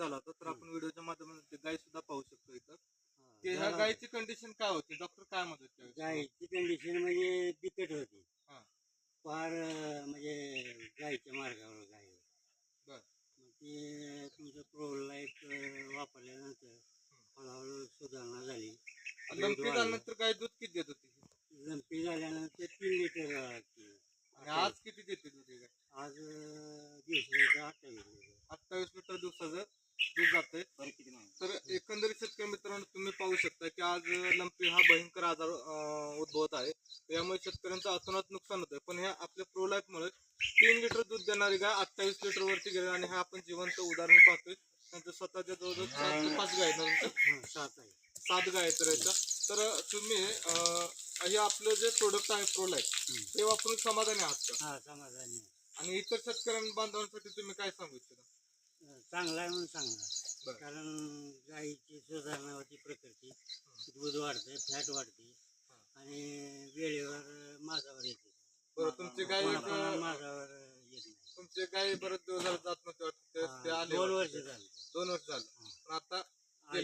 झाला होता तर आपण व्हिडिओच्या माध्यमातून ते गाय सुद्धा पाहू शकतो इथं. ते ह्या गायची कंडिशन काय होती? डॉक्टर काय म्हणत होते? गायची कंडिशन म्हणजे बिकट होती. हा. फार अं, म्हणजे गायच्या मार्गावर गाय होती. बर. मग ते तुमचं प्रो लाईफ वापरल्यानंतर हळूहळू सुधारणा झाली. लंपी झाल्यानंतर गाय दूध किती देत होती? लंपी झाल्यानंतर तीन लिटर आणि आज किती देते दूध ही गाय आज अं, दिवसाचं अठ्ठावीस लिटर. अठ्ठावीस लिटर दिवसाचं दूध जातंय तर एकंदरीत शेतकरी मित्रांनो तुम्ही पाहू शकता की आज लंपी हा भयंकर आजार उद्भवत आहे त्यामुळे शेतकऱ्यांचं अतोनात नुकसान होतंय पण ह्या आपल्या प्रो लाईफ मुळे तीन लिटर दूध देणारी गाय अठ्ठावीस लिटर वरती गेली आणि हे आपण जिवंत उदाहरण पाहतोय त्यांच्या स्वतःच्या जवळजवळ ते पाच गाय? हां सात आहे सात गाय आहेत तर याच्या तर तुम्ही हे आपलं जे प्रोडक्ट आहे प्रो लाईफ हम्म. ते वापरून समाधानी आहात का हा समाधानी. आणि इतर शेतकऱ्यांना बांधवांसाठी तुम्ही काय सांगू इच्छिता चांगला आहे म्हणून चांगला. कारण गाईची सुधारणा होती प्रकृती दूध वाढते फॅट वाढते आणि वेळेवर माझावर येते. बरं तुमची गाय माझावर येत नाही. तुमचे गाय झाले जात नव्हते वाटतं ते- ते आले दोन. वर्ष झाली. दोन वर्ष झालं. पण आता